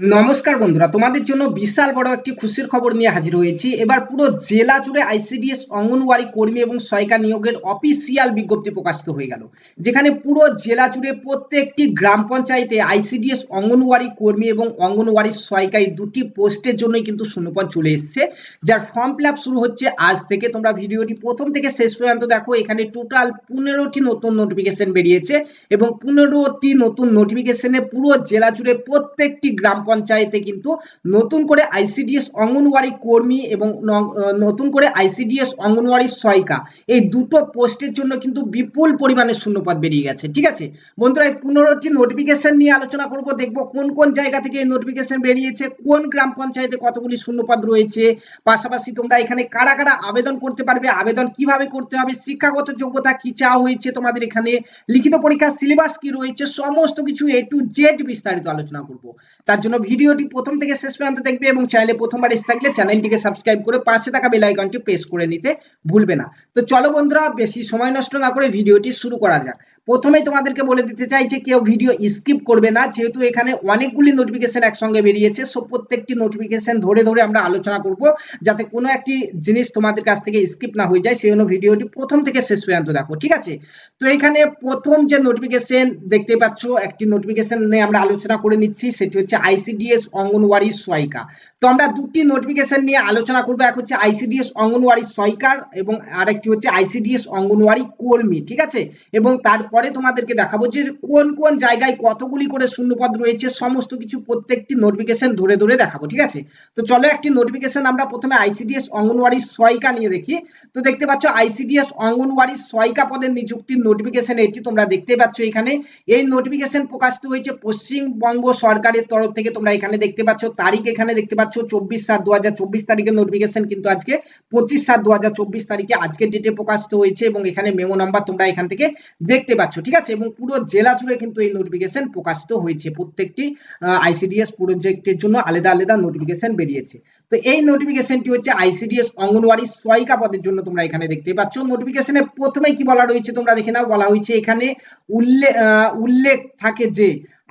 নমস্কার বন্ধুরা, তোমাদের জন্য বিশাল বড় একটি খুশির খবর নিয়ে হাজির হয়েছি। এবার পুরো জেলা জুড়ে আইসিডিএস অঙ্গনওয়াড়ি কর্মী এবং সহায়িকা নিয়োগের অফিসিয়াল বিজ্ঞপ্তি প্রকাশিত হয়ে গেল। যেখানে পুরো জেলা জুড়ে প্রত্যেকটি গ্রাম পঞ্চায়েতে আইসিডিএস অঙ্গনওয়াড়ি কর্মী এবং অঙ্গনওয়াড়ি সহায়িকা এই দুটি পোস্টের জন্যই কিন্তু শূন্যপদ চলে এসেছে। যার ফর্ম ফিল শুরু হচ্ছে আজ থেকে। তোমরা ভিডিওটি প্রথম থেকে শেষ পর্যন্ত দেখো, এখানে টোটাল পনেরোটি নতুন নোটিফিকেশন বেরিয়েছে এবং পনেরোটি নতুন নোটিফিকেশনে পুরো জেলা জুড়ে প্রত্যেকটি গ্রাম পঞ্চায়েতে কিন্তু নতুন করে আইসিডিএস অঙ্গনওয়াড়ি কর্মী এবং নতুন করে আইসিডিএস অঙ্গনওয়াড়ি সহায়িকা এই দুটো পোস্টের জন্য কিন্তু বিপুল পরিমাণে শূন্যপদ বেরিয়ে গেছে, ঠিক আছে? বন্ধুরা, এই পনেরোটি নোটিফিকেশন নিয়ে আলোচনা করব, দেখব কোন কোন জায়গা থেকে এই নোটিফিকেশন বেরিয়েছে, কোন গ্রাম পঞ্চায়েতে কতগুলি শূন্যপদ রয়েছে, পাশাপাশি তোমরা এখানে কারা কারা আবেদন করতে পারবে, আবেদন কীভাবে করতে হবে, শিক্ষাগত যোগ্যতা কি চাওয়া হয়েছে তোমাদের এখানে, লিখিত পরীক্ষার সিলেবাস কি রয়েছে, সমস্ত কিছু এ টু জেড বিস্তারিত আলোচনা করব, তার জন্য ভিডিওটি প্রথম থেকে শেষ পর্যন্ত দেখবে এবং চাইলে প্রথমবার এসে থাকলে চ্যানেলটিকে সাবস্ক্রাইব করে পাশে থাকা বেল আইকনটি প্রেস করে নিতে ভুলবে না। তো চলো বন্ধুরা, বেশি সময় নষ্ট না করে ভিডিওটি শুরু করা যাক। প্রথমেই তোমাদেরকে বলে দিতে চাই যে কেউ ভিডিও স্কিপ করবে না, যেহেতু এখানে অনেকগুলি নোটিফিকেশন একসঙ্গে বেরিয়েছে সো প্রত্যেকটি নোটিফিকেশন ধরে ধরে আমরা আলোচনা করব, যাতে কোনো একটি জিনিস তোমাদের কাছ থেকে স্কিপ না হয়ে যায়, সেই জন্য ভিডিওটি প্রথম থেকে শেষ পর্যন্ত দেখো, ঠিক আছে? তো এখানে প্রথম যে নোটিফিকেশন দেখতে পাচ্ছ, একটি নোটিফিকেশন নিয়ে আমরা আলোচনা করে নিচ্ছি, সেটি হচ্ছে আইসিডিএস অঙ্গনওয়াড়ি সহায়িকা। তো আমরা দুটি নোটিফিকেশন নিয়ে আলোচনা করব, এক হচ্ছে আইসিডিএস অঙ্গনওয়াড়ি সহায়িকার এবং আরেকটি হচ্ছে আইসিডিএস অঙ্গনওয়াড়ি কর্মী, ঠিক আছে? এবং তারপরে তোমাদেরকে দেখাবো যে কোন কোন জায়গায় কতগুলি করে শূন্যপদ রয়েছে, সমস্ত কিছু প্রত্যেকটি নোটিফিকেশন ধরে ধরে দেখাবো, ঠিক আছে? তো চলো একটি নোটিফিকেশন আমরা প্রথমে আইসিডিএস অঙ্গনওয়াড়ি সহায়িকা নিয়ে দেখি। তো দেখতে পাচ্ছ আইসিডিএস অঙ্গনওয়াড়ি সহায়িকা পদের নিযুক্তির নোটিফিকেশন এটি তোমরা দেখতে পাচ্ছ এখানে। এই নোটিফিকেশন প্রকাশিত হয়েছে পশ্চিমবঙ্গ সরকারের তরফ থেকে, তোমরা এখানে দেখতে পাচ্ছ তারিখ এখানে দেখতে পাচ্ছ চব্বিশ সাত দু হাজার চব্বিশ তারিখের নোটিফিকেশন কিন্তু আজকে পঁচিশ সাত দু হাজার চব্বিশ তারিখে আজকের ডেটে প্রকাশিত হয়েছে এবং এখানে মেমো নাম্বার তোমরা এখান থেকে দেখতে পাচ্ছ। ঠিক আছে? এবং পুরো জেলা জুড়ে কিন্তু এই নোটিফিকেশন প্রকাশিত হয়েছে। প্রত্যেকটি আইসিডিএস প্রজেক্টের জন্য আলাদা আলাদা নোটিফিকেশন বেরিয়েছে। তো এই নোটিফিকেশনটি হচ্ছে আইসিডিএস অঙ্গনওয়াড়ি সহায়িকা পদের জন্য তোমরা এখানে দেখতে পাচ্ছ। নোটিফিকেশনে প্রথমে কি বলা রয়েছে তোমরা দেখে নাও। বলা হয়েছে এখানে উল্লেখ উল্লেখ থাকে যে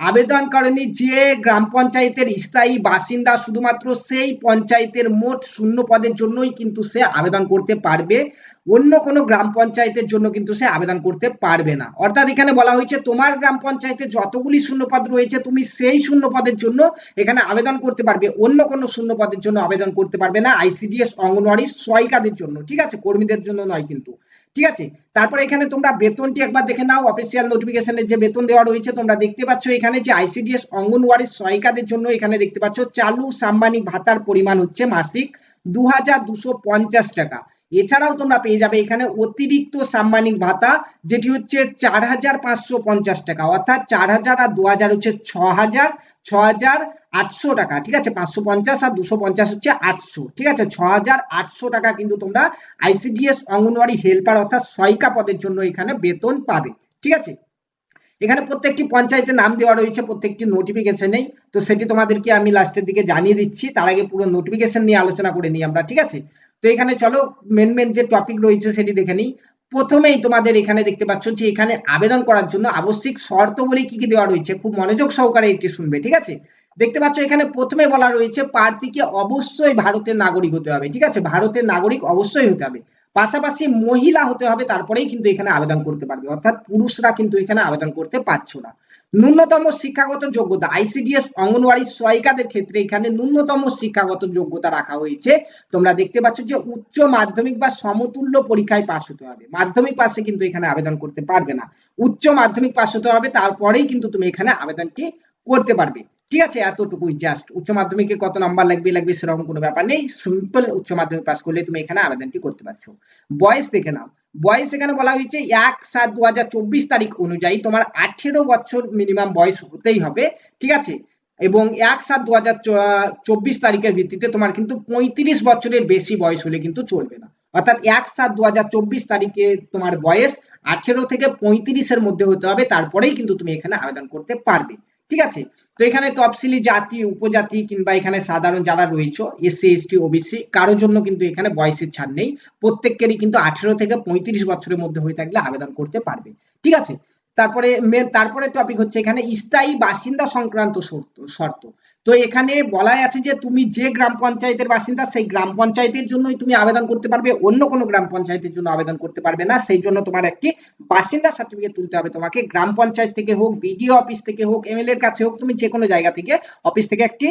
আবেদনকারী যে গ্রাম পঞ্চায়েতের স্থায়ী বাসিন্দা, শুধুমাত্র সেই পঞ্চায়েতের মোট শূন্য পদের জন্যই কিন্তু সে আবেদন করতে পারবে। অন্য কোনো গ্রাম পঞ্চায়েতের জন্য কিন্তু সে আবেদন করতে পারবে না। অর্থাৎ এখানে বলা হয়েছে, তোমার গ্রাম পঞ্চায়েতে যতগুলি শূন্যপদ রয়েছে, তুমি সেই শূন্য পদের জন্য এখানে আবেদন করতে পারবে। অন্য কোনো শূন্য পদের জন্য আবেদন করতে পারবে না। আইসিডিএস, অঙ্গনওয়াড়ি সহায়িকাদের জন্য, ঠিক আছে? কর্মীদের জন্য নয় কিন্তু। ঠিক আছে? তারপর এখানে তোমরা বেতনটি একবার দেখে নাও অফিসিয়াল নোটিফিকেশনের যে বেতন দেওয়া রয়েছে, তোমরা দেখতে পাচ্ছ এখানে যে আইসিডিএস অঙ্গনওয়াড়ির সহায়িকাদের জন্য এখানে দেখতে পাচ্ছ চালু সাম্মানিক ভাতার পরিমাণ হচ্ছে মাসিক দু টাকা। এছাড়াও তোমরা পেয়ে যাবে এখানে অতিরিক্ত সাম্মানিক ভাতা, যেটি হচ্ছে চার হাজার পাঁচশো পঞ্চাশ টাকা। অর্থাৎ চার হাজার আর দু হাজার হচ্ছে ছ হাজার আটশো টাকা, ঠিক আছে? পাঁচশো পঞ্চাশ আর দুশো পঞ্চাশ হচ্ছে আটশো, ঠিক আছে? ছ টাকা কিন্তু তোমরা আইসিডিএস অঙ্গনওয়াড়ি হেল্পার অর্থাৎ সহায়িকা পদের জন্য এখানে বেতন পাবে, ঠিক আছে? এখানে প্রত্যেকটি পঞ্চায়েতের নাম দেওয়া রয়েছে, প্রত্যেকটি নোটিফিকেশনেই তো সেটি তোমাদেরকে আমি লাস্টের দিকে জানিয়ে দিচ্ছি, তার আগে পুরো নোটিফিকেশন নিয়ে আলোচনা করে নিই আমরা, ঠিক আছে? তো এখানে চলো মেন মেন যে টপিক রয়েছে সেটি দেখে নিই। প্রথমেই তোমাদের এখানে দেখতে পাচ্ছ যে এখানে আবেদন করার জন্য আবশ্যিক শর্ত বলে কি কি দেওয়া রয়েছে। খুব মনোযোগ সহকারে এটি শুনবে, ঠিক আছে? দেখতে পাচ্ছ এখানে প্রথমে বলা রয়েছে প্রার্থীকে অবশ্যই ভারতের নাগরিক হতে হবে, ঠিক আছে? ভারতের নাগরিক অবশ্যই হতে হবে। পাশাপাশি মহিলা হতে হবে, তারপরেই কিন্তু এখানে আবেদন করতে পারবে। অর্থাৎ পুরুষরা কিন্তু এখানে আবেদন করতে পারছ না। ন্যূনতম শিক্ষাগত যোগ্যতা আইসিডিএস অঙ্গনওয়াড়ি সহায়িকাদের ক্ষেত্রে এখানে ন্যূনতম শিক্ষাগত যোগ্যতা রাখা হয়েছে। তোমরা দেখতে পাচ্ছ যে উচ্চ মাধ্যমিক বা সমতুল্য পরীক্ষায় পাশ হতে হবে। মাধ্যমিক পাশে কিন্তু এখানে আবেদন করতে পারবে না। উচ্চ মাধ্যমিক পাশ হতে হবে, তারপরেই কিন্তু তুমি এখানে আবেদনটি করতে পারবে। ঠিক আছে, এতটুকুই জাস্ট উচ্চ মাধ্যমিকে কত নাম্বার লাগবে লাগবে সেরকম কোনো ব্যাপার নেই। সিম্পল উচ্চ মাধ্যমিক পাস করলে তুমি এখানে আবেদনটি করতে পারছ। বয়স দেখে নাও। বয়স এখানে বলা হয়েছে এক সাত দু তারিখ অনুযায়ী তোমার আঠেরো বছর মিনিমাম বয়স হতেই হবে, ঠিক আছে? এবং এক সাত দু তারিখের ভিত্তিতে তোমার কিন্তু পঁয়ত্রিশ বছরের বেশি বয়স হলে কিন্তু চলবে না। অর্থাৎ এক সাত দু তারিখে তোমার বয়স আঠেরো থেকে পঁয়ত্রিশের মধ্যে হতে হবে, তারপরেই কিন্তু তুমি এখানে আবেদন করতে পারবে। ঠিক আছে? তো এখানে তফসিলি জাতি, উপজাতি কিংবা এখানে সাধারণ যারা রয়েছে এসসি এসটি ওবিসি কারোর জন্য কিন্তু এখানে বয়সের ছাড় নেই। প্রত্যেকেরই কিন্তু আঠেরো থেকে পঁয়ত্রিশ বছরের মধ্যে হয়ে থাকলে আবেদন করতে পারবে। ঠিক আছে? তারপরে তারপরে টপিক হচ্ছে এখানে স্থায়ী বাসিন্দা সংক্রান্ত শর্ত শর্ত। তো এখানে বলাই আছে যে তুমি যে গ্রাম পঞ্চায়েতের বাসিন্দা, সেই গ্রাম পঞ্চায়েতের জন্যই তুমি আবেদন করতে পারবে। অন্য কোনো গ্রাম পঞ্চায়েতের জন্য আবেদন করতে পারবে না। সেই জন্য তোমার একটি বাসিন্দা সার্টিফিকেট তুলতে হবে তোমাকে। গ্রাম পঞ্চায়েত থেকে হোক বিডিও অফিস থেকে হোক এমএলএ এর কাছে হোক, তুমি যে কোনো জায়গা থেকে অফিস থেকে একটি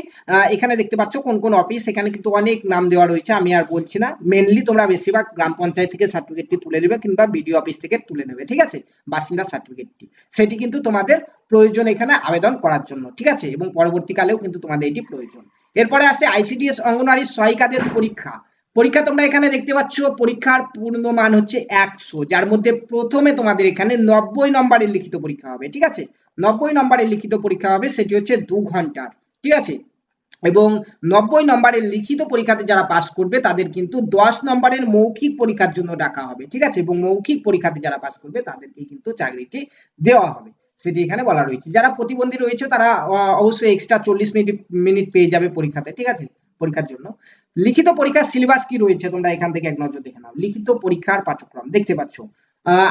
এখানে দেখতে পাচ্ছ কোন কোন অফিস এখানে কিন্তু অনেক নাম দেওয়া রয়েছে, আমি আর বলছি না। মেনলি তোমরা বেশিরভাগ গ্রাম পঞ্চায়েত থেকে সার্টিফিকেটটি তুলে নেবে কিংবা বিডিও অফিস থেকে তুলে নেবে, ঠিক আছে? বাসিন্দা সার্টিফিকেটটি সেটি কিন্তু তোমাদের প্রয়োজন এখানে আবেদন করার জন্য, ঠিক আছে? এবং পরবর্তীকালেও কিন্তু তোমাদের এটি প্রয়োজন। এরপরে আসে আইসিডিএস অঙ্গনওয়াড়ি সহায়িকাদের পরীক্ষা। পরীক্ষা তোমরা এখানে দেখতে পাচ্ছ, পরীক্ষার পূর্ণ মান হচ্ছে একশো, যার মধ্যে প্রথমে তোমাদের এখানে নব্বই নম্বরের লিখিত পরীক্ষা হবে, ঠিক আছে? নব্বই নম্বরের লিখিত পরীক্ষা হবে, সেটি হচ্ছে দু ঘণ্টার, ঠিক আছে? এবং নব্বই নম্বরের লিখিত পরীক্ষাতে যারা পাস করবে, তাদের কিন্তু দশ নম্বরের মৌখিক পরীক্ষার জন্য ডাকা হবে, ঠিক আছে? এবং মৌখিক পরীক্ষাতে যারা পাস করবে তাদেরকে কিন্তু চাকরিটি দেওয়া হবে। সেটি এখানে বলা রয়েছে। যারা প্রতিবন্ধী রয়েছে, তারা অবশ্যই এক্সট্রা চল্লিশ মিনিট মিনিট পেয়ে যাবে পরীক্ষাতে, ঠিক আছে? পরীক্ষার জন্য। লিখিত পরীক্ষার সিলেবাস কি রয়েছে? তোমরা এখান থেকে এক নজর দেখে নাও। লিখিত পরীক্ষার পাঠ্যক্রম দেখতে পাচ্ছ।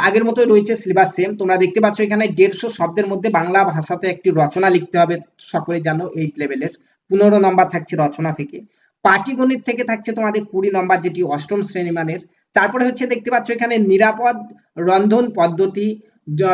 আগের মতোই রয়েছে সিলেবাস সেম তোমরা দেখতে পাচ্ছ এখানে দেড়শো শব্দের মধ্যে বাংলা ভাষাতে একটি রচনা লিখতে হবে। সকলে জানো এইট লেভেলের পনেরো নম্বর থাকছে রচনা থেকে। পাটিগণিত থেকে থাকছে তোমাদের কুড়ি নম্বর যেটি অষ্টম শ্রেণি মানের। তারপরে হচ্ছে দেখতে পাচ্ছ এখানে নিরাপদ রন্ধন পদ্ধতি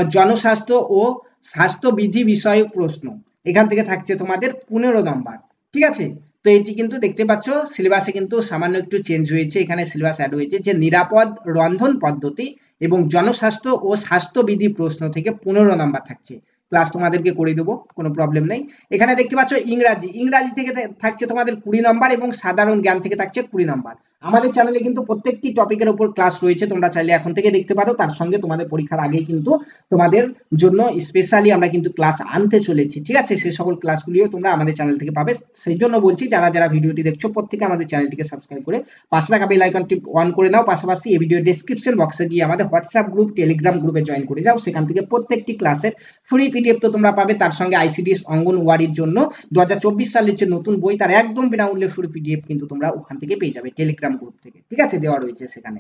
জনস্বাস্থ্য ও স্বাস্থ্যবিধি বিষয়ক প্রশ্ন। এখান থেকে থাকছে তোমাদের পনেরো নম্বর। ঠিক আছে? তো এটি কিন্তু দেখতে পাচ্ছ সিলেবাসে কিন্তু সামান্য একটু চেঞ্জ হয়েছে। এখানে সিলেবাস অ্যাড হয়েছে যে নিরাপদ রন্ধন পদ্ধতি এবং জনস্বাস্থ্য ও স্বাস্থ্যবিধি প্রশ্ন থেকে পনেরো নম্বর থাকছে। ক্লাস তোমাদেরকে করে দেবো, কোনো প্রবলেম নেই। এখানে দেখতে পাচ্ছ ইংরাজি। ইংরাজি থেকে থাকছে তোমাদের কুড়ি নম্বর এবং সাধারণ জ্ঞান থেকে থাকছে কুড়ি নম্বর। আমাদের চ্যানেলে কিন্তু প্রত্যেকটি টপিকের উপর ক্লাস রয়েছে, তোমরা চাইলে এখন থেকে দেখতে পারো। তার সঙ্গে তোমাদের পরীক্ষার আগেই কিন্তু তোমাদের জন্য স্পেশালি আমরা কিন্তু ক্লাস আনতে চলেছি, ঠিক আছে? সেই সকল ক্লাসগুলিও তোমরা আমাদের চ্যানেল থেকে পাবে। সেই জন্য বলছি, যারা যারা ভিডিওটি দেখছ, প্রত্যেকে আমাদের চ্যানেলটিকে সাবস্ক্রাইব করে পাশে থাকা বেল আইকনটি অন করে নাও। পাশাপাশি এই ভিডিও ডেসক্রিপশন বক্সে গিয়ে আমাদের হোয়াটসঅ্যাপ গ্রুপ টেলিগ্রাম গ্রুপে জয়েন করে যাও। সেখান থেকে প্রত্যেকটি ক্লাসের ফ্রি পিডিএফ তো তোমরা পাবে। তার সঙ্গে আইসিডিএস অঙ্গনওয়াড়ির জন্য। দু হাজার চব্বিশ সালের যে নতুন বই, তার একদম বিনামূল্যে ফ্রি পিডিএফ কিন্তু তোমরা ওখান থেকে পেয়ে যাবে। টেলিগ্রাম গ্রুপ থেকে। ঠিক আছে? দেওয়া রয়েছে সেখানে।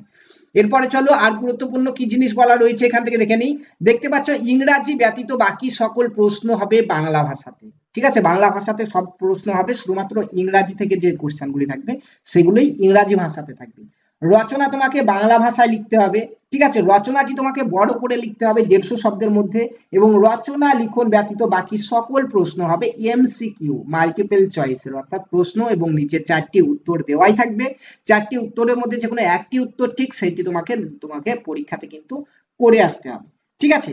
এরপরে চলো, আর গুরুত্বপূর্ণ কি জিনিস বলা রয়েছে এখান থেকে দেখে নিই। দেখতে পাচ্ছ, ইংরাজি ব্যতীত বাকি সকল প্রশ্ন হবে বাংলা ভাষাতে। ঠিক আছে? বাংলা ভাষাতে সব প্রশ্ন হবে, শুধুমাত্র ইংরাজি থেকে যে কোশ্চেনগুলি থাকবে, সেগুলোই ইংরাজি ভাষাতে থাকবে। রচনা তোমাকে বাংলা ভাষায় লিখতে হবে। ঠিক আছে, রচনাটি তোমাকে বড় করে লিখতে হবে দেড়শো শব্দের মধ্যে এবং রচনা, লিখন ব্যতীত বাকি সকল প্রশ্ন হবে এমসিকিউ মাল্টিপল চয়েসের অর্থাৎ প্রশ্ন এবং নিচে চারটি উত্তর দেওয়াই থাকবে। চারটি উত্তরের মধ্যে যে কোনো একটি উত্তর ঠিক সেটি তোমাকে তোমাকে পরীক্ষাতে কিন্তু করে আসতে হবে। ঠিক আছে?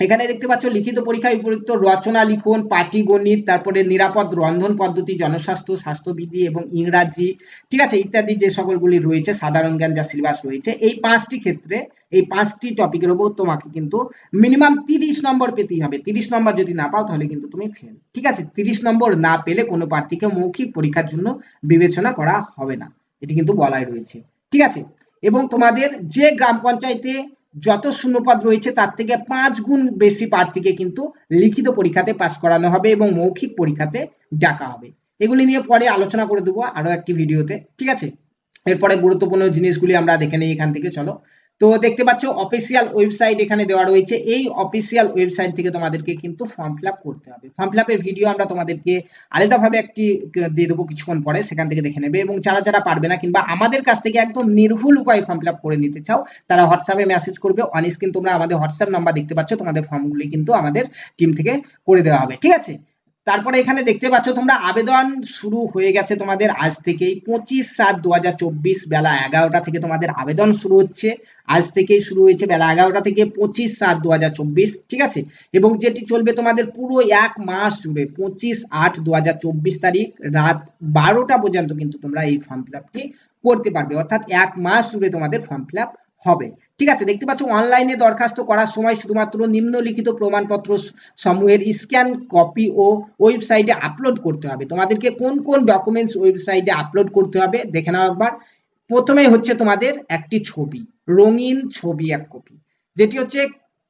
এখানে দেখতে পাচ্ছ, লিখিত পরীক্ষায় উপযুক্ত রচনা, লিখন পাটিগণিত তারপরে নিরাপদ রন্ধন পদ্ধতি, জনস্বাস্থ্য, স্বাস্থ্যবিধি এবং ইংরাজি, ঠিক আছে, ইত্যাদি যে সকলগুলি রয়েছে, সাধারণ জ্ঞান যা সিলেবাস রয়েছে, এই পাঁচটি ক্ষেত্রে, এই পাঁচটি টপিকের উপর তোমাকে কিন্তু মিনিমাম তিরিশ নম্বর পেতেই হবে। তিরিশ নম্বর যদি না পাও, তাহলে কিন্তু তুমি ফেল ঠিক আছে, তিরিশ নম্বর না পেলে কোনো প্রার্থীকে মৌখিক পরীক্ষার জন্য বিবেচনা করা হবে না। এটি কিন্তু বলাই রয়েছে। ঠিক আছে, এবং তোমাদের যে গ্রাম পঞ্চায়েতে যত শূন্যপদ রয়েছে, তার থেকে পাঁচ গুণ বেশি প্রার্থীকে কিন্তু লিখিত পরীক্ষাতে পাস করানো হবে এবং মৌখিক পরীক্ষাতে ডাকা হবে। এগুলি নিয়ে পরে আলোচনা করে দেবো আরও একটি ভিডিওতে ঠিক আছে? এরপরে গুরুত্বপূর্ণ জিনিসগুলি আমরা দেখে নিই এখান থেকে, চলো। তো দেখতে পাচ্ছ অফিসিয়াল ওয়েবসাইট এখানে দেওয়া রয়েছে। এই অফিসিয়াল ওয়েবসাইট থেকে তোমাদেরকে কিন্তু ফর্ম ফিল করতে হবে। ফর্ম ফিল ভিডিও আমরা তোমাদেরকে আলাদাভাবে একটি দিয়ে দেবো কিছুক্ষণ পরে, সেখান থেকে দেখে নেবে। এবং যারা যারা পারবে না কিংবা আমাদের কাছ থেকে একদম নির্ভুল উপায়ে ফর্ম ফিল করে নিতে চাও, তারা হোয়াটসঅ্যাপে মেসেজ করবে। অন স্ক্রিন তোমরা আমাদের হোয়াটসঅ্যাপ নাম্বার দেখতে পাচ্ছ, তোমাদের ফর্মগুলি কিন্তু আমাদের টিম থেকে করে দেওয়া হবে। ঠিক আছে? তারপরে এখানে দেখতে পাচ্ছ তোমরা আবেদন শুরু হয়ে গেছে তোমাদের আজ থেকেই, পঁচিশ সাত দু বেলা এগারোটা থেকে তোমাদের আবেদন শুরু হচ্ছে। আজ থেকেই শুরু হয়েছে বেলা এগারোটা থেকে পঁচিশ সাত দু ঠিক আছে? এবং যেটি চলবে তোমাদের পুরো এক মাস জুড়ে, পঁচিশ আট দু তারিখ রাত বারোটা পর্যন্ত কিন্তু তোমরা এই ফর্ম ফিল করতে পারবে। অর্থাৎ এক মাস জুড়ে তোমাদের ফর্ম ফিল হবে। ঠিক আছে, দেখতে পাচ্ছ অনলাইনে দরখাস্ত করার সময় শুধুমাত্র নিম্নলিখিত প্রমাণপত্র সমূহের স্ক্যান কপি ও ওয়েবসাইটে আপলোড করতে হবে। তোমাদেরকে কোন কোন ডকুমেন্টস ওয়েবসাইটে আপলোড করতে হবে দেখে নাও একবার। প্রথমে হচ্ছে তোমাদের একটি ছবি, রঙিন ছবি এক কপি যেটি হচ্ছে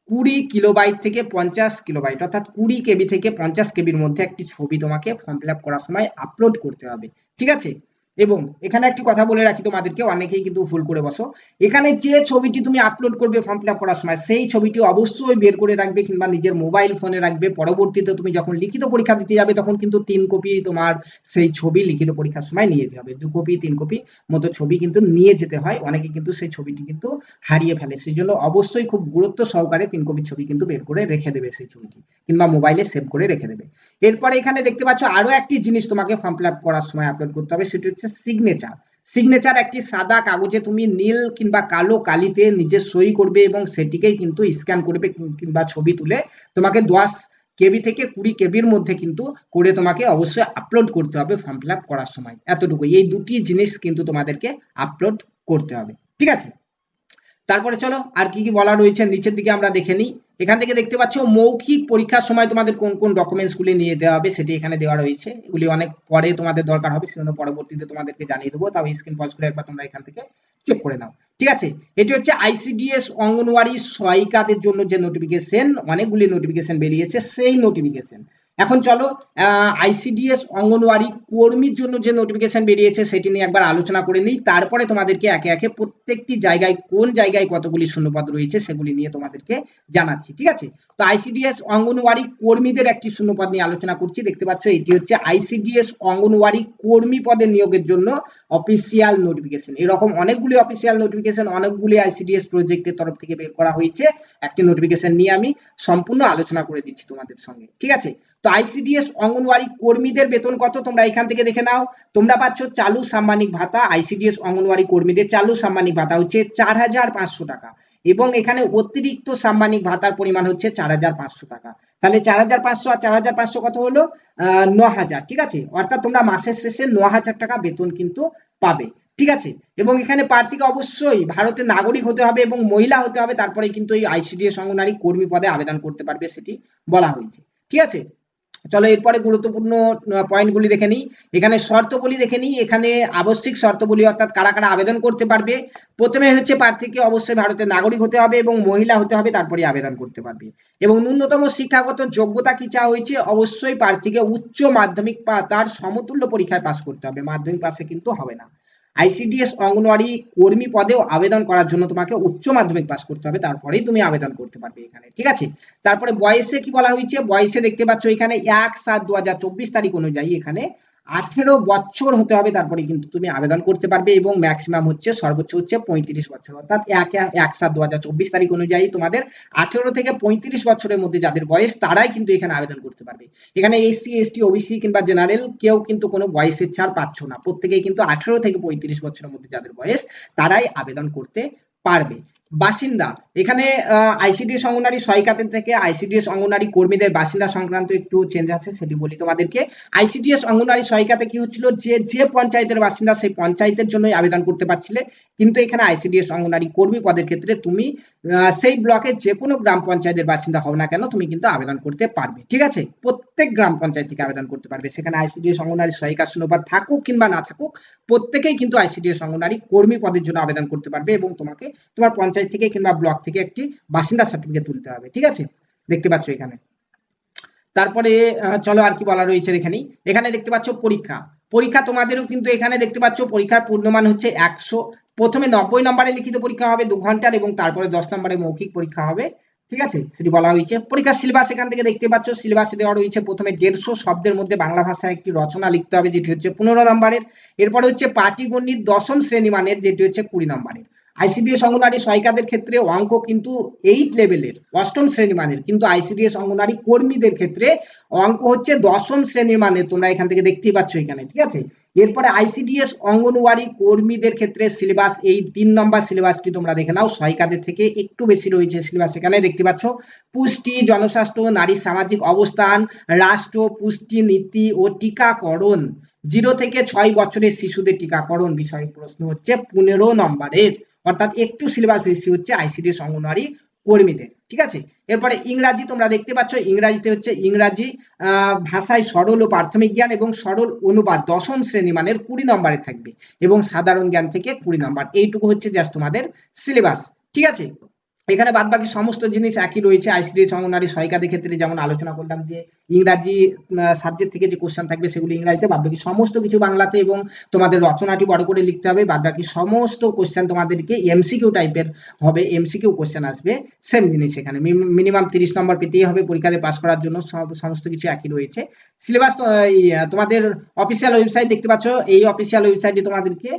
কুড়ি কিলোবাইট থেকে পঞ্চাশ কিলোবাইট অর্থাৎ কুড়ি কেবি থেকে পঞ্চাশ কেবির মধ্যে একটি ছবি তোমাকে ফর্ম ফিল করার সময় আপলোড করতে হবে। ঠিক আছে? এবং এখানে একটি কথা বলে রাখি তোমাদেরকে, অনেকেই কিন্তু ভুল করে বসো। এখানে যে ছবিটি তুমি আপলোড করবে ফর্ম ফিল করার সময়, সেই ছবিটি অবশ্যই বের করে রাখবে কিংবা নিজের মোবাইল ফোনে রাখবে। পরবর্তীতে তুমি যখন লিখিত পরীক্ষা দিতে যাবে, তখন কিন্তু তিন কপি তোমার সেই ছবি লিখিত পরীক্ষার সময় নিয়ে যেতে হবে। দু কপি তিন কপি মতো ছবি কিন্তু নিয়ে যেতে হয়। অনেকে কিন্তু সেই ছবিটি কিন্তু হারিয়ে ফেলে। সেই জন্য অবশ্যই খুব গুরুত্ব সহকারে তিন কপির ছবি কিন্তু বের করে রেখে দেবে সেই ছবিটি, কিংবা মোবাইলে সেভ করে রেখে দেবে। এরপরে এখানে দেখতে পাচ্ছ আরও একটি জিনিস তোমাকে ফর্ম ফিল করার সময় আপলোড করতে হবে, সেটি হচ্ছে সিগনেচার সিগনেচার একটি সাদা কাগজে তুমি নীল কিংবা কালো কালিতে নিজের সই করবে এবং সেটিকেই কিন্তু স্ক্যান করবে কিংবা ছবি তুলে তোমাকে দশ কেবি থেকে কুড়ি কেবির মধ্যে কিন্তু করে তোমাকে অবশ্যই আপলোড করতে হবে ফর্ম ফিল করার সময়। এতটুকু এই দুটি জিনিস কিন্তু তোমাদেরকে আপলোড করতে হবে। ঠিক আছে? তারপরে চলো, আর কি কি বলা রয়েছে? নিচের দিকে আমরা দেখে নিই। এখান থেকে দেখতে পাচ্ছ, মৌখিক পরীক্ষার সময় তোমাদের কোন কোন ডকুমেন্টস গুলি নিয়ে দেওয়া হবে সেটি এখানে দেওয়া রয়েছে। এগুলি অনেক পরে তোমাদের দরকার হবে, সেজন্য পরবর্তীতে তোমাদেরকে জানিয়ে দেবো। তাও স্ক্রিন পজ করে একবার তোমরা এখান থেকে চেক করে নাও। ঠিক আছে? এটি হচ্ছে আইসিডিএস অঙ্গনওয়াড়ি সহায়িকাদের জন্য যে নোটিফিকেশন অনেকগুলি নোটিফিকেশন বেরিয়েছে, সেই নোটিফিকেশন এখন চলো আইসিডিএস অঙ্গনওয়াড়ি কর্মীর জন্য যে নোটিফিকেশন বেরিয়েছে সেটি নিয়ে একবার আলোচনা করে নিই। তারপরে তোমাদেরকে একে একে প্রত্যেকটি জায়গায় কোন জায়গায় কতগুলি শূন্যপদ রয়েছে সেগুলি নিয়ে তোমাদেরকে জানাচ্ছি, ঠিক আছে? তো আইসিডিএস অঙ্গনওয়াড়ি কর্মীদের একটি শূন্যপদ নিয়ে আলোচনা করছি। দেখতে পাচ্ছ, এটি হচ্ছে আইসিডিএস অঙ্গনওয়াড়ি কর্মী পদের নিয়োগের জন্য অফিসিয়াল নোটিফিকেশন এরকম অনেকগুলি অফিসিয়াল নোটিফিকেশন অনেকগুলি আইসিডিএস প্রজেক্টের তরফ থেকে বের করা হয়েছে। একটি নোটিফিকেশন নিয়ে আমি সম্পূর্ণ আলোচনা করে দিচ্ছি তোমাদের সঙ্গে, ঠিক আছে? তো আইসিডিএস অঙ্গনওয়াড়ি কর্মীদের বেতন কত? তোমরা এখান থেকে দেখে নাও। তোমরা পাচ্ছ চালু সাম্মানিক ভাতা। আইসিডিএস অঙ্গনওয়াড়ি কর্মীদের চালু সাম্মানিক ভাতা হচ্ছে চার হাজার পাঁচশো টাকা এবং এখানে অতিরিক্ত সাম্মানিক ভাতার পরিমাণ হচ্ছে চার হাজার পাঁচশো টাকা। তাহলে চার হাজার পাঁচশো আর চার হাজার পাঁচশো কত হলো? ন হাজার, ঠিক আছে? অর্থাৎ তোমরা মাসের শেষে ন হাজার টাকা বেতন কিন্তু পাবে, ঠিক আছে? এবং এখানে প্রার্থীকে অবশ্যই ভারতের নাগরিক হতে হবে এবং মহিলা হতে হবে। তারপরে কিন্তু এই আইসিডিএস অঙ্গনারী কর্মী পদে আবেদন করতে পারবে, সেটি বলা হয়েছে, ঠিক আছে? চলো এরপরে গুরুত্বপূর্ণ পয়েন্টগুলি দেখে নিই। এখানে শর্তবলী দেখে নিই। এখানে আবশ্যিক শর্তবলী অর্থাৎ কারা কারা আবেদন করতে পারবে। প্রথমে হচ্ছে প্রার্থীকে অবশ্যই ভারতের নাগরিক হতে হবে এবং মহিলা হতে হবে, তারপরে আবেদন করতে পারবে। এবং ন্যূনতম শিক্ষাগত যোগ্যতা কি চাওয়া হয়েছে? অবশ্যই প্রার্থীকে উচ্চ মাধ্যমিক বা তার সমতুল্য পরীক্ষায় পাশ করতে হবে। মাধ্যমিক পাশে কিন্তু হবে না। আইসিডিএস অঙ্গনওয়াড়ি কর্মী পদেও আবেদন করার জন্য তোমাকে উচ্চ মাধ্যমিক পাস করতে হবে, তারপরেই তুমি আবেদন করতে পারবে এখানে, ঠিক আছে? তারপরে বয়সে কি বলা হয়েছে? বয়সে দেখতে পাচ্ছ এখানে এক সাত দু তারিখ অনুযায়ী এখানে আঠেরো বছর হতে হবে তারপরে কিন্তু তুমি আবেদন করতে পারবে এবং ম্যাক্সিমাম হচ্ছে সর্বোচ্চ হচ্ছে পঁয়ত্রিশ বছর। অর্থাৎ এক এক সাত দু হাজার চব্বিশ তারিখ অনুযায়ী তোমাদের আঠেরো থেকে পঁয়ত্রিশ বছরের মধ্যে যাদের বয়স, তারাই কিন্তু এখানে আবেদন করতে পারবে। এখানে এসসি এসটি ওবিসি কিংবা জেনারেল কেউ কিন্তু কোনো বয়সের ছাড় পাচ্ছ না। প্রত্যেকেই কিন্তু আঠেরো থেকে পঁয়ত্রিশ বছরের মধ্যে যাদের বয়স, তারাই আবেদন করতে পারবে। বাসিন্দা। এখানে আইসিডিএস অঙ্গনারী সহায়িকাতের থেকে আইসিডিএস অঙ্গনারী কর্মীদের বাসিন্দা সংক্রান্ত একটু চেঞ্জ আছে, সেটি বলি তোমাদেরকে। আইসিডিএস অঙ্গনারী সহায়িকাতে কি হচ্ছিল? যে যে পঞ্চায়েতের বাসিন্দা সেই পঞ্চায়েতের জন্যই আবেদন করতে পারছিলে। কিন্তু এখানে আইসিডিএস অঙ্গনারী কর্মী পদের ক্ষেত্রে তুমি সেই ব্লকের যে কোনো গ্রাম পঞ্চায়েতের বাসিন্দা হও না কেন, তুমি কিন্তু আবেদন করতে পারবে। ঠিক আছে? প্রত্যেক গ্রাম পঞ্চায়েত থেকে আবেদন করতে পারবে। সেখানে আইসিডিএস অঙ্গনারী সহায়িকা শূন্যপদ থাকুক কিংবা না থাকুক প্রত্যেকেই কিন্তু আইসিডিএস অঙ্গনারী কর্মী পদের জন্য আবেদন করতে পারবে এবং তোমাকে তোমার পঞ্চায়েত থেকে কিংবা ব্লক থেকে একটি বাসিন্দা সার্টিফিকেট তুলতে হবে, ঠিক আছে? দেখতে পাচ্ছ এখানে। তারপরে চলো আর কি বলা রয়েছে এখানে এখানে দেখতে পাচ্ছ পরীক্ষা। পরীক্ষা তোমাদেরও কিন্তু এখানে দেখতে পাচ্ছ, পরীক্ষার পূর্ণমান হচ্ছে একশো। প্রথমে নব্বই নম্বরে লিখিত পরীক্ষা হবে দু ঘণ্টার এবং তারপরে দশ নম্বরে মৌখিক পরীক্ষা হবে। ঠিক আছে? সেটি বলা হয়েছে। পরীক্ষার সিলেবাস এখান থেকে দেখতে পাচ্ছ সিলেবাসে দেওয়া রয়েছে প্রথমে দেড়শো শব্দের মধ্যে বাংলা ভাষায় একটি রচনা লিখতে হবে, যেটি হচ্ছে পনেরো নম্বরের। এরপরে হচ্ছে পাটিগণিত দশম শ্রেণি মানের, যেটি হচ্ছে কুড়ি নম্বরের। আইসিডিএস অঙ্গনারী সহায়িকাদের ক্ষেত্রে অঙ্ক কিন্তু এইট লেভেলের অষ্টম শ্রেণি মানের। কিন্তু আইসিডিএস অঙ্গনারী কর্মীদের ক্ষেত্রে অঙ্ক হচ্ছে দশম শ্রেণির মানের, তোমরা এখান থেকে দেখতেই পাচ্ছ এখানে, ঠিক আছে? এরপরে আইসিডিএস অঙ্গনওয়াড়ি কর্মীদের ক্ষেত্রে সিলেবাস, এই তিন নম্বর সিলেবাসটি তোমরা দেখে নাও, সহায়িকাদের থেকে একটু বেশি রয়েছে সিলেবাস এখানে, দেখতে পাচ্ছ? পুষ্টি, জনস্বাস্থ্য নারীর সামাজিক অবস্থান, রাষ্ট্র, পুষ্টি নীতি ও টিকাকরণ। জিরো থেকে ছয় বছরের শিশুদের টিকাকরণ বিষয়ে প্রশ্ন হচ্ছে পনেরো নম্বরের। অর্থাৎ একটু সিলেবাস বেশি হচ্ছে আইসিডিএস অঙ্গনওয়াড়ি কর্মীদের, ঠিক আছে? এরপরে ইংরাজি তোমরা দেখতে পাচ্ছ, ইংরাজিতে হচ্ছে ইংরাজি ভাষায় সরল ও প্রাথমিক জ্ঞান এবং সরল অনুবাদ দশম শ্রেণি মানের কুড়ি নম্বরে থাকবে এবং সাধারণ জ্ঞান থেকে কুড়ি নম্বর। এইটুকু হচ্ছে জাস্ট তোমাদের সিলেবাস ঠিক আছে? এখানে বাদ বাকি সমস্ত জিনিস একই রয়েছে আইসিডিএস অঙ্গনারী সহায়িকাদের ক্ষেত্রে যেমন আলোচনা করলাম যে ইংরাজি সাবজেক্ট থেকে যে কোশ্চেন থাকবে সেগুলো ইংরাজিতে বাদ বাকি সমস্ত কিছু বাংলাতে এবং তোমাদের রচনাটি বড় করে লিখতে হবে। বাদ বাকি সমস্ত কোশ্চেন তোমাদেরকে এমসিকিউ টাইপের হবে। এমসিকিউ কোশ্চেন আসবে। সেম জিনিস এখানে। মিনিমাম তিরিশ নম্বর পেতেই হবে। পরীক্ষাতে পাস করার জন্য সমস্ত কিছু একই রয়েছে। সিলেবাস তোমাদের অফিসিয়াল ওয়েবসাইট দেখতে পাচ্ছ। এই অফিসিয়াল ওয়েবসাইটে তোমাদেরকে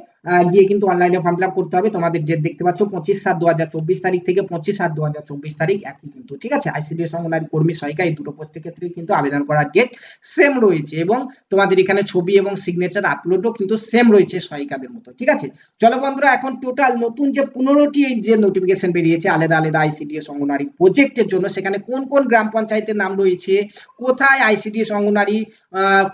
গিয়ে কিন্তু অনলাইনে ফর্ম ফিল আপ করতে হবে। তোমাদের ডেট দেখতে পাচ্ছ পঁচিশ সাত দু হাজার চব্বিশ তারিখ থেকে পঁচিশ সাত দু হাজার চব্বিশ তারিখ। একই কিন্তু, ঠিক আছে? আইসিডিএস অঙ্গনারী কর্মী সহায়িকা এই দুটো পোস্টের ক্ষেত্রে কিন্তু আবেদন করার ডেট সেম রয়েছে এবং তোমাদের এখানে ছবি এবং সিগনেচার আপলোডও কিন্তু সেম রয়েছে সহায়িকাদের মতো, ঠিক আছে? চলো বন্ধুরা, এখন টোটাল নতুন যে পনেরোটি যে নোটিফিকেশন বেরিয়েছে, আলাদা আলাদা আইসিডিএস অঙ্গনারী প্রজেক্টের জন্য, সেখানে কোন কোন গ্রাম পঞ্চায়েতের নাম রয়েছে, কোথায় আইসিডিএস অঙ্গনারী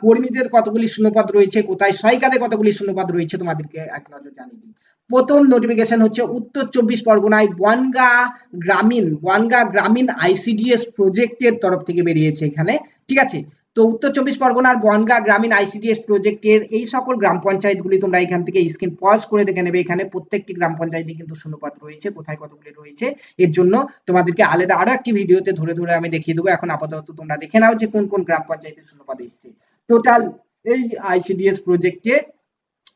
কর্মীদের কতগুলি শূন্যপদ রয়েছে, কোথায় সহায়িকাদের কতগুলি শূন্যপদ রয়েছে তোমাদেরকে এক নজর জানিয়ে দিই। প্রথম নোটিফিকেশন হচ্ছে উত্তর চব্বিশ পরগনায় বনগা গ্রামীণ বনগা গ্রামীণ আইসিডিএস প্রজেক্টের তরফ থেকে বেরিয়েছে এখানে, ঠিক আছে? তো উত্তর চব্বিশ পরগনার বনগা গ্রামীণ আইসিডিএস প্রজেক্টের এই সকল গ্রাম পঞ্চায়েতগুলি তোমরা এখান থেকে স্ক্রিন পজ করে দেখে নেবে। এখানে প্রত্যেকটি গ্রাম পঞ্চায়েতে কিন্তু শূন্যপদ রয়েছে, কোথায় কতগুলি রয়েছে, এর জন্য তোমাদেরকে আলাদা আরও একটি ভিডিওতে ধরে ধরে আমি দেখিয়ে দেবো। এখন আপাতত তোমরা দেখে নাও যে কোন কোন গ্রাম পঞ্চায়েতের শূন্যপদ এসছে। টোটাল এই আইসিডিএস প্রজেক্টে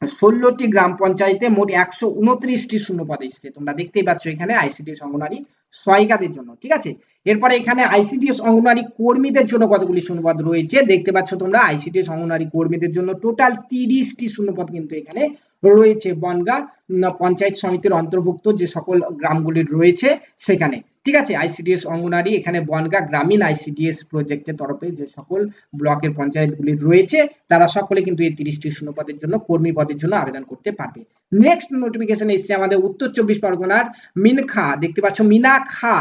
ষোলোটি গ্রাম পঞ্চায়েতে মোট একশো উনত্রিশটি শূন্যপদ এসছে। তোমরা দেখতেই পাচ্ছ এখানে আইসিডিএস অঙ্গনারী সহায়িকাদের জন্য, ঠিক আছে? এরপরে এখানে আইসিডিএস অঙ্গনারী কর্মীদের জন্য কতগুলি শূন্যপদ রয়েছে? দেখতে পাচ্ছ তোমরা আইসিডিএস অঙ্গনারী কর্মীদের জন্য টোটাল তিরিশটি শূন্যপদ কিন্তু এখানে রয়েছে। বনগা পঞ্চায়েত সমিতির অন্তর্ভুক্ত যে সকল গ্রামগুলি রয়েছে সেখানে। ঠিক আছে আইসিডিএস অঙ্গনারী, এখানে বনগা গ্রামীণ আইসিডিএস প্রজেক্টের তরফে যে সকল ব্লকের পঞ্চায়েতগুলি রয়েছে, তারা সকলে কিন্তু এই তিরিশটি শূন্যপদের জন্য, কর্মী পদের জন্য আবেদন করতে পারবে। নেক্সট নোটিফিকেশন এসছে আমাদের উত্তর চব্বিশ পরগনার মিনখা, দেখতে পাচ্ছ মিনাখা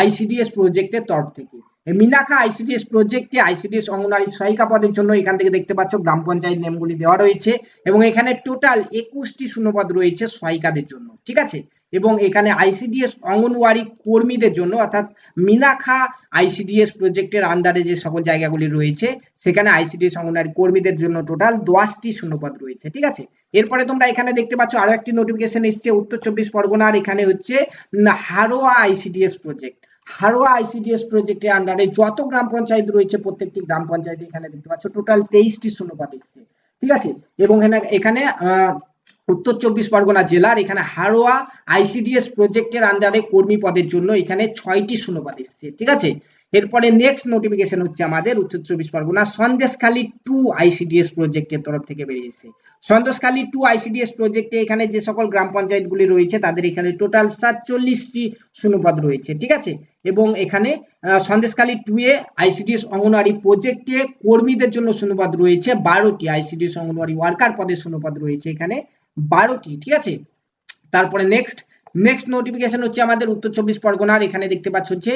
আইসিডিএস প্রজেক্টের তরফ থেকে। মিনাখা আইসিডিএস প্রজেক্টে আইসিডিএস অঙ্গনারী সহায়িকা পদের জন্য এখান থেকে দেখতে পাচ্ছ গ্রাম পঞ্চায়েত নেমগুলি দেওয়া রয়েছে এবং এখানে টোটাল একুশটি শূন্যপদ রয়েছে সহায়িকাদের জন্য, ঠিক আছে? এবং এখানে আইসিডিএস অঙ্গনওয়াড়ি কর্মীদের জন্য অর্থাৎ মিনাখা আইসিডিএস প্রজেক্টের আন্ডারে যে সকল জায়গাগুলি রয়েছে, সেখানে আইসিডিএস অঙ্গনওয়াড়ি কর্মীদের জন্য টোটাল দশটি শূন্যপদ রয়েছে, ঠিক আছে? এরপরে তোমরা এখানে দেখতে পাচ্ছ আরও একটি নোটিফিকেশন এসছে, উত্তর চব্বিশ পরগনার, এখানে হচ্ছে Haroa ICDS project Haroa ICDS প্রজেক্টের আন্ডারে যত গ্রাম পঞ্চায়েত রয়েছে, প্রত্যেকটি গ্রাম পঞ্চায়েতে এখানে দেখতে পাচ্ছ টোটাল তেইশটি শূন্যপদ এসছে। ঠিক আছে? এবং এখানে- উত্তর চব্বিশ পরগনা জেলার এখানে হারোয়া আইসিডিএস প্রজেক্টের আন্ডারে কর্মী পদের জন্য এখানে ছয়টি শূন্যপদ এসছে। ঠিক আছে? এরপরে নেক্সট নোটিফিকেশন হচ্ছে আমাদের উত্তর চব্বিশ পরগনা সন্দেশখালী টু আইসিডিএস প্রজেক্টের তরফ থেকে বেরিয়েছে। সন্দেশখালী টু আইসিডিএস প্রজেক্টে এখানে যে সকল গ্রাম পঞ্চায়েতগুলি রয়েছে, তাদের এখানে টোটাল সাতচল্লিশটি শূন্যপদ রয়েছে, ঠিক আছে? এবং এখানে Sandeshkhali two A ICDS anganwadi প্রজেক্টে কর্মীদের জন্য শূন্যপদ রয়েছে, বারোটি আইসিডিএস অঙ্গনওয়াড়ি ওয়ার্কার পদের শূন্যপদ রয়েছে এখানে বারোটি, ঠিক আছে? তারপরে নেক্সট নেক্সট নোটিফিকেশন হচ্ছে আমাদের উত্তর চব্বিশ পরগনার, এখানে দেখতে পাচ্ছ হচ্ছে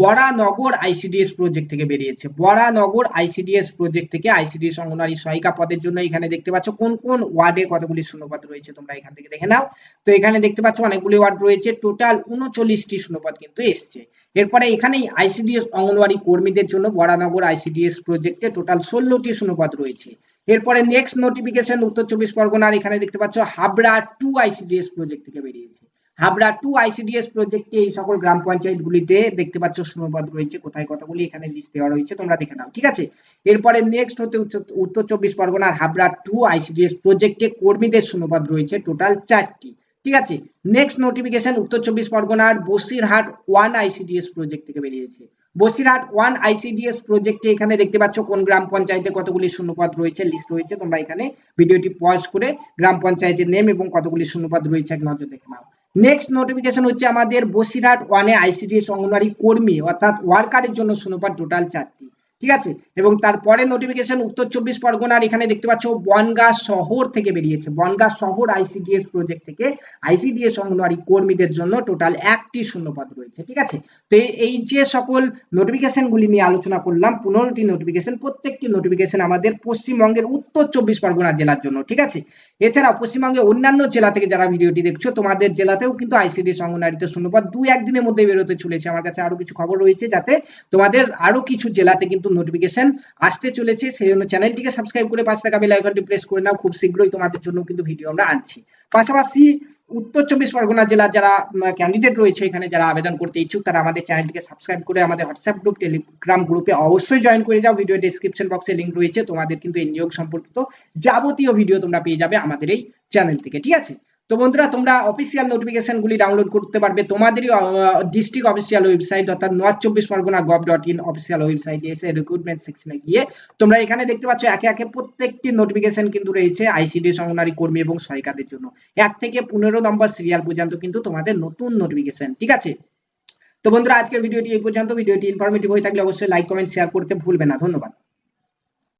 বরানগর আইসিডিএস প্রজেক্ট থেকে বেরিয়েছে। বরানগর আইসিডিএস প্রজেক্ট থেকে আইসিডিএস অঙ্গনারী সহায়িকা পদের জন্য এখানে দেখতে পাচ্ছ কোন কোন ওয়ার্ডে কতগুলি শূন্যপদ রয়েছে, তোমরা এখান থেকে দেখে নাও। তো এখানে দেখতে পাচ্ছ অনেকগুলি ওয়ার্ড রয়েছে, টোটাল উনচল্লিশটি শূন্যপদ কিন্তু এসছে। এরপরে এখানেই আইসিডিএস অঙ্গনওয়াড়ি কর্মীদের জন্য বরানগর আইসিডিএস প্রজেক্টে টোটাল ষোলোটি শূন্যপদ রয়েছে। এরপরে নেক্সট নোটিফিকেশন উত্তর চব্বিশ পরগনার, এখানে দেখতে পাচ্ছ হাবড়া টু আইসিডিএস প্রজেক্ট থেকে বেরিয়েছে। হাবড়া টু আইসিডিএস প্রজেক্টে এই সকল গ্রাম পঞ্চায়েত গুলিতে দেখতে পাচ্ছ শূন্যপদ রয়েছে। কোথায় কতগুলি, এখানে লিস্ট দেওয়া রয়েছে, তোমরা দেখে নাও, ঠিক আছে? এরপরে নেক্সট হতে উত্তর চব্বিশ পরগনার হাবড়া টু আইসিডিএস প্রজেক্টে কর্মীদের শূন্যপদ রয়েছে টোটাল চারটি, ঠিক আছে? নেক্সট নোটিফিকেশন উত্তর চব্বিশ পরগনার বসিরহাট ওয়ান আইসিডিএস প্রজেক্ট থেকে বেরিয়েছে। বসিরহাট ওয়ান আইসিডিএস প্রজেক্টে এখানে দেখতে পাচ্ছ কোন গ্রাম পঞ্চায়েতে কতগুলি শূন্যপদ রয়েছে লিস্ট রয়েছে। তোমরা এখানে ভিডিওটি পজ করে গ্রাম পঞ্চায়েতের নেম এবং কতগুলি শূন্যপদ রয়েছে এক নজর দেখে নাও। নেক্সট নোটিফিকেশন হচ্ছে আমাদের বসিরহাট ওয়ানে আইসিডিএস অঙ্গনওয়াড়ি কর্মী অর্থাৎ ওয়ার্কারের জন্য শূন্যপদ টোটাল চারটি। ঠিক আছে? এবং তারপরে নোটিফিকেশন উত্তর চব্বিশ পরগনার এখানে দেখতে পাচ্ছ বনগা শহর থেকে বেরিয়েছে। বনগা শহর আইসিডিএস প্রজেক্ট থেকে আইসিডিএস অঙ্গনওয়াড়ি কর্মীদের জন্য টোটাল একটি শূন্যপদ রয়েছে, ঠিক আছে? তো এই- যে সকল নোটিফিকেশন গুলি নিয়ে আলোচনা করলাম, পনেরোটি নোটিফিকেশন প্রত্যেকটি নোটিফিকেশন আমাদের পশ্চিমবঙ্গের উত্তর চব্বিশ পরগনা জেলার জন্য, ঠিক আছে? এছাড়া পশ্চিমবঙ্গের অন্যান্য জেলা থেকে যারা ভিডিওটি দেখছ, তোমাদের জেলাতেও কিন্তু আইসিডিএস অঙ্গনওয়াড়িতে শূন্যপদ দু একদিনের মধ্যে বেরোতে চলেছে। আমার কাছে আরও কিছু খবর রয়েছে যাতে তোমাদের আরও কিছু জেলাতে কিন্তু নতুন নোটিফিকেশন আসতে চলেছে, সেই জন্য চ্যানেলটিকে সাবস্ক্রাইব করে পাশে থাকা বেল আইকনটি প্রেস করে নাও, খুব শীঘ্রই তোমাদের জন্য কিন্তু ভিডিও আমরা আনছি। পাশাপাশি উত্তর চব্বিশ পরগনা জেলার যারা ক্যান্ডিডেট রয়েছে এখানে যারা আবেদন করতে ইচ্ছুক, তারা আমাদের চ্যানেলটিকে সাবস্ক্রাইব করে আমাদের হোয়াটসঅ্যাপ গ্রুপ টেলিগ্রাম গ্রুপে অবশ্যই জয়েন করে যাও। ভিডিও ডিসক্রিপশন বক্সে লিঙ্ক রয়েছে, তোমাদের কিন্তু এই নিয়োগ সম্পর্কিত যাবতীয় ভিডিও তোমরা পেয়ে যাবে আমাদের এই চ্যানেল থেকে ঠিক আছে? তো বন্ধুরা, তোমরা অফিসিয়াল নোটিফিকেশন গুলি ডাউনলোড করতে পারবে। তোমাদেরই ডিস্ট্রিক্ট অফিসিয়াল ওয়েবসাইট অর্থাৎ নর্থ চব্বিশ Pargana gov dot in official ওয়েবসাইটে এসে রিক্রুটমেন্ট সেকশনে গিয়ে তোমরা এখানে দেখতে পাচ্ছ একে একে প্রত্যেকটি নোটিফিকেশন কিন্তু রয়েছে আইসিডিএস অঙ্গনারী কর্মী এবং সহায়িকাদের জন্য। এক থেকে পনেরো নম্বর সিরিয়াল পর্যন্ত কিন্তু তোমাদের নতুন নোটিফিকেশন ঠিক আছে? তো বন্ধুরা, আজকের ভিডিওটি এই পর্যন্ত। ভিডিওটি ইনফরমেটিভ হয়ে থাকলে অবশ্যই লাইক কমেন্ট শেয়ার করতে ভুলবে না। ধন্যবাদ।